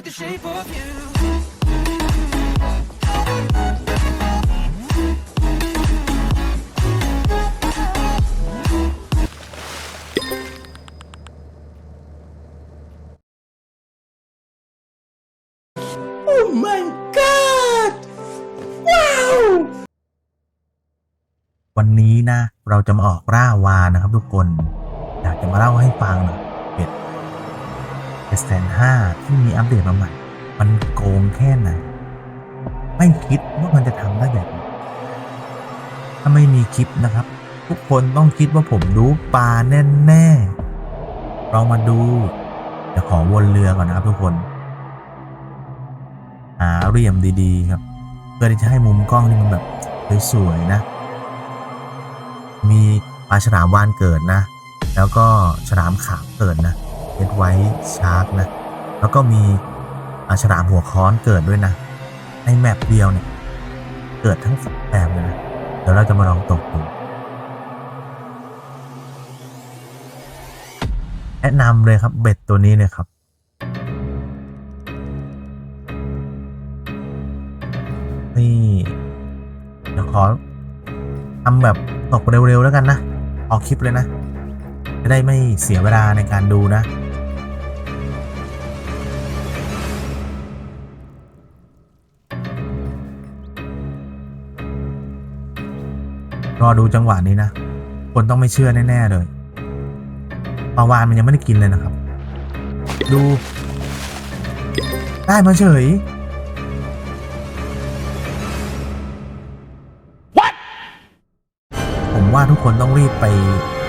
with the shape of you. Oh my god ว้าววันนี้นะ เราจะมาออกล่าวานนะครับทุกคน อยากจะมาเล่าให้ฟังหน่อยเป็ด เอสแสนห้าที่มีอัปเดตมาใหม่ มันโกงแค่ไหน ไม่คิดว่ามันจะทำได้แบบนี้ถ้าไม่มีคลิปนะครับ ทุกคนต้องคิดว่าผมรู้ปลาแน่ๆเรามาดูจะขอวนเรือก่อนนะครับทุกคน หาเหลี่ยมดีๆ ครับเพื่อที่จะให้มุมกล้องนี่มันแบบสวยๆนะ มีปลาฉลามวานเกิดนะ แล้วก็ฉลามขาวเกิดนะ ดไวชาร์กนะ แล้วก็มีปลาฉลามหัวค้อนเกิดด้วยนะ ในแมปเดียวเนี่ย เกิดทั้งสองแบบเลยนะ เดี๋ยวเราจะมาลองตกดูแนะนำเลยครับเบ็ดตัวนี้เลยครับนี่เดี๋ยวขอทำแบบตกเร็วๆแล้วกันนะ ออกคลิปเลยนะ จะได้ไม่เสียเวลาในการดูนะ รอดูจังหวะนี้นะ คนต้องไม่เชื่อแน่ ๆ เลยปลาวานมันยังไม่ได้กินเลยนะครับ ดู ได้มาเฉยผมว่าทุกคนต้องรีบไป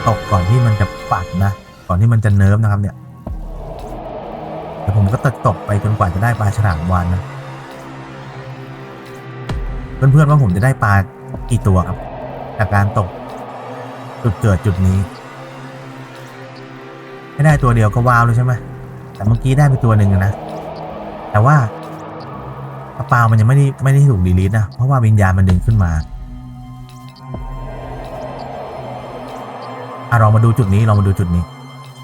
ตกก่อนที่มันจะปัดนะ ก่อนที่มันจะเนิร์ฟนะครับเนี่ยเดี๋ยวผมก็ตะตกไปจนกว่าจะได้ปลาฉลามวานนะ เพื่อนๆว่าผมจะได้ปลากี่ตัวครับ จากการตกจุดเกิดจุดนี้ ไม่ได้ตัวเดียวก็ว้าวเลยใช่ไหมแต่เมื่อกี้ได้ไปตัวหนึ่งนะ แต่ว่าปลาเปล่ามันยังไม่ได้ไม่ได้ถูกดีลิทนะ เพราะว่าวิญญาณมันดึงขึ้นมาอะเรามาดูจุดนี้เรามาดูจุดนี้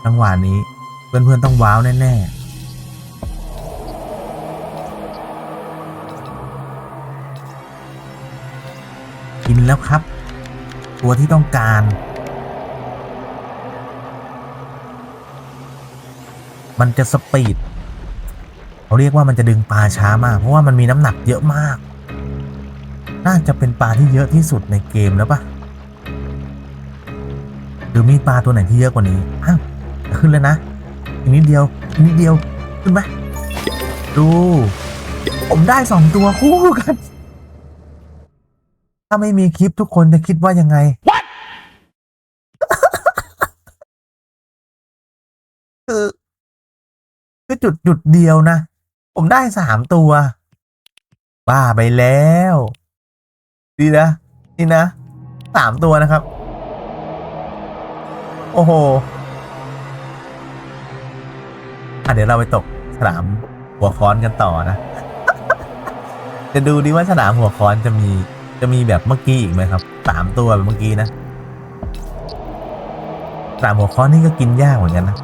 จังหวะนี้ เพื่อนๆต้องว้าวแน่ๆกินแล้วครับ ตัวที่ต้องการ มันจะสปีดเขาเรียกว่ามันจะดึงปลาช้ามาก เพราะว่ามันมีน้ำหนักเยอะมาก น่าจะเป็นปลาที่เยอะที่สุดในเกมแล้วปะหรือมีปลาตัวไหนที่เยอะกว่านี้อ้าวขึ้นแล้วนะอีกนิดเดียวอีกนิดเดียวขึ้นไหมดู ผมได้สองตัวคู่กัน ถ้าไม่มีคลิปทุกคนจะคิดว่ายังไง คือคือจุดจุดเดียวนะ ผมได้สามตัว บ้าไปแล้ว ดีนะ นี่นะสามตัวนะครับ โอ้โห อะ เดี๋ยวเราไปตกฉลามหัวค้อนกันต่อนะ จะดูดิว่าฉลามหัวค้อนจะมี จะมีแบบเมื่อกี้อีกไหมครับสามตัวแบบเมื่อกี้นะฉลามหัวค้อนนี่ก็กินยากเหมือนกันนะ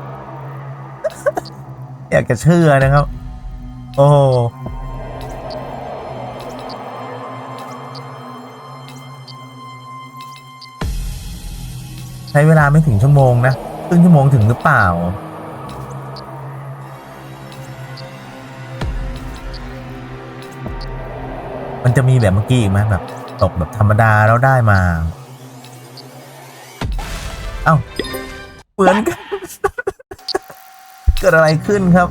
อยากจะเชื่อนะครับ โอ้ใช้เวลาไม่ถึงชั่วโมงนะครึ่งชั่วโมงถึงหรือเปล่า มันจะมีแบบเมื่อกี้อีกไหมแบบ ตกแบบธรรมดาแล้วได้มา เอ้า เหมือนกัน เกิดอะไรขึ้นครับ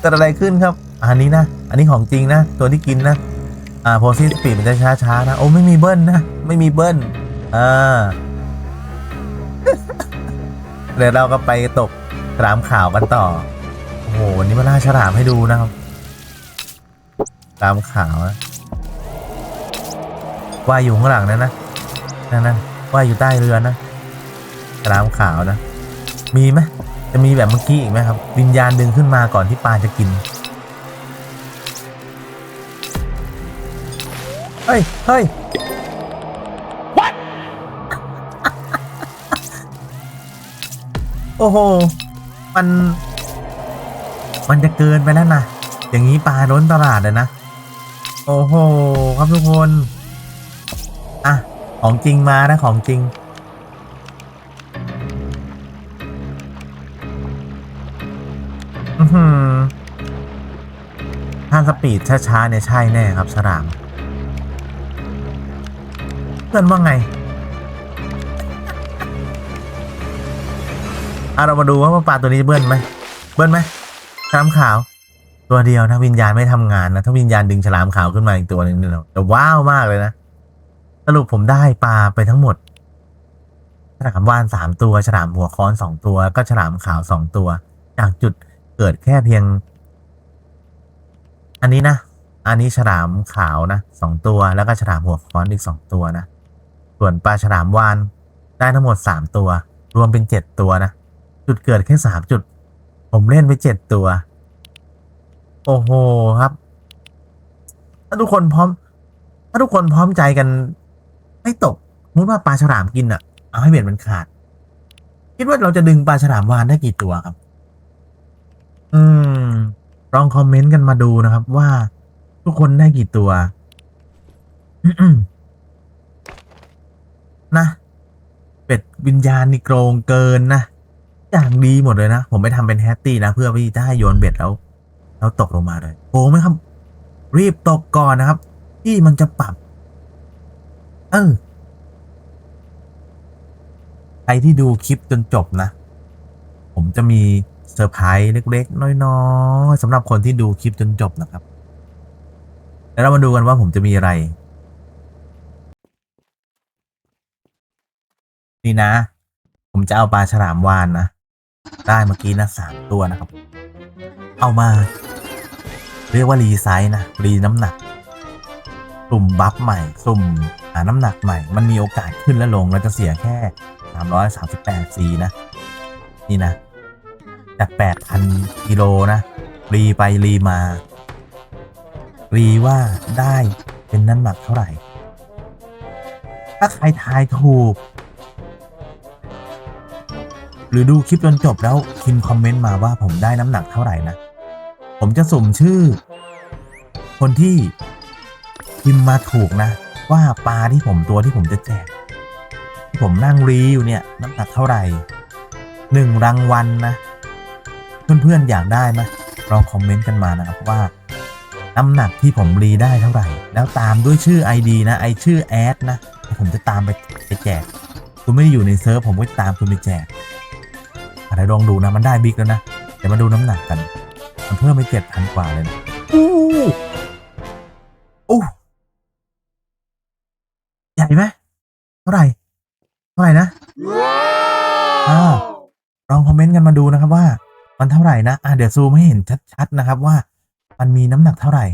เกิดอะไรขึ้นครับ อันนี้นะ อันนี้ของจริงนะ ตัวที่กินนะ อ่าโพซิสปีดมันจะช้าๆนะ โอ้ไม่มีเบิ้ลนะ ไม่มีเบิ้ลอ่าเดี๋ยวเราก็ไปตกฉลามขาวกันต่อ โอ้โหวันนี้มาล่าฉลามให้ดูนะครับฉลามขาวนะ ว่ายอยู่ข้างหลังนั่นนะนั่นนะว่ายอยู่ใต้เรือนะฉลามขาวนะ มีไหมจะมีแบบเมื่อกี้อีกไหมครับ วิญญาณดึงขึ้นมาก่อนที่ปลาจะกินเฮ้ยเฮ้ยโอ้โห มัน มันจะเกินไปแล้วนะ อย่างนี้ปลาล้นตลาดเลยนะ โอ้โห ครับทุกคน อะ ของจริงมานะของจริง อือหือถ้าสปีดช้าๆเนี่ยใช่แน่ครับฉลาม เพื่อนว่าไงอะเรามาดูว่าปลาตัวนี้เบิ้ลไหม เบิ้ลไหมฉลามขาว ตัวเดียวนะวิญญาณไม่ทำงานนะ ถ้าวิญญาณดึงฉลามขาวขึ้นมาอีกตัวหนึ่งเนี่ยจะว้าวมากเลยนะ สรุปผมได้ปลาไปทั้งหมด ฉลามวานสามตัว ฉลามหัวค้อนสองตัว ก็ฉลามขาวสองตัว จากจุดเกิดแค่เพียง อันนี้นะ อันนี้ฉลามขาวนะสองตัว แล้วก็ฉลามหัวค้อนอีกสองตัวนะ ส่วนปลาฉลามวานได้ทั้งหมดสามตัว รวมเป็นเจ็ดตัวนะ จุดเกิดแค่สามจุด ผมเล่นไปเจ็ดตัว โอ้โหครับ ถ้าทุกคนพร้อม ถ้าทุกคนพร้อมใจกัน ไม่ตกสมมติว่าปลาฉลามกินอะ เอาให้เบ็ดมันขาด คิดว่าเราจะดึงปลาฉลามวานได้กี่ตัวครับ อืม ลองคอมเมนต์กันมาดูนะครับ ว่าทุกคนได้กี่ตัวนะเป็ดวิญญาณนี่โกรงเกินนะอย่างดีหมดเลยนะ ผมไปทำเป็นแฮตตี้นะ เพื่อที่จะให้โยนเบ็ดแล้ว แล้วตกลงมาเลยโกงไหมครับ รีบตกก่อนนะครับ ที่มันจะปรับ เออใครที่ดูคลิปจนจบนะ ผมจะมีเซอร์ไพรส์เล็ก ๆ น้อยๆสำหรับคนที่ดูคลิปจนจบนะครับ แล้วเรามาดูกันว่าผมจะมีอะไร นี่นะ ผมจะเอาปลาฉลามวานนะ ได้เมื่อกี้นะสามตัวนะครับ เอามา เรียกว่ารีไซส์นะ รีน้ำหนัก สุ่มบัฟใหม่ สุ่ม หาน้ำหนักใหม่ มันมีโอกาสขึ้นและลง เราจะเสียแค่ 338ซีนะ นี่นะ จาก 8,000กิโลนะ รีไปรีมา รีว่าได้เป็นน้ำหนักเท่าไหร่ ถ้าใครทายถูก หรือดูคลิปจนจบแล้วพิมพ์คอมเมนต์มาว่าผมได้น้ำหนักเท่าไหร่นะ ผมจะสุ่มชื่อ คนที่พิมพ์มาถูกนะ ว่าปลาที่ผมตัวที่ผมจะแจกที่ผมนั่งรีอยู่เนี่ยน้ำหนักเท่าไหร่หนึ่งรางวัลนะเพื่อนๆอยากได้ไหมลองคอมเมนต์กันมานะครับว่าน้ำหนักที่ผมรีได้เท่าไหร่ แล้วตามด้วยชื่อ ID นะไอชื่อแอดนะผมจะตามไปไปแจก คุณไม่ได้อยู่ในเซิร์ฟผมก็ตามคุณไปแจกอะไรลองดูนะมันได้บิ๊กแล้วนะเดี๋ยวมาดูน้ำหนักกัน มันเพิ่มไปเจ็ดพันกว่าเลยนะ อ่าลองคอมเมนต์กันมาดูนะครับว่า มันเท่าไหร่นะอ่าเดี๋ยวซูมให้เห็นชัดๆนะครับว่า มันมีน้ำหนักเท่าไหร่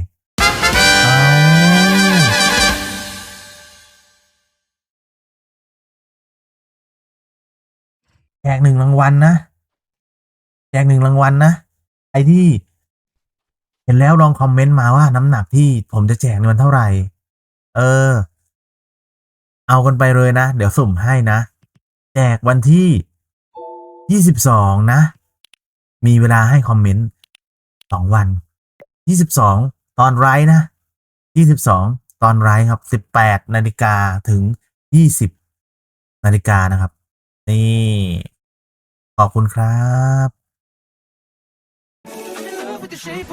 แจกหนึ่งรางวัลนะแจกหนึ่งรางวัลนะไอที่ เห็นแล้วลองคอมเมนต์มาว่าน้ำหนักที่ผมจะแจกเนี่ยมันเท่าไหร่ เออ เอากันไปเลยนะ เดี๋ยวสุ่มให้นะ แจกวันที่ ยี่สิบสองนะ มีเวลาให้คอมเมนต์สองวันยี่สิบสองตอนไรนะยี่สิบสองตอนไรครับสิบแปดนาฬิกาถึงยี่สิบนาฬิกานะครับ นี่ ขอบคุณครับ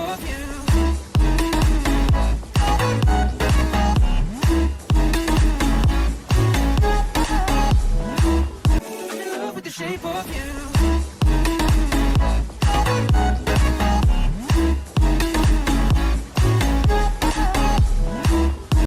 I'm in love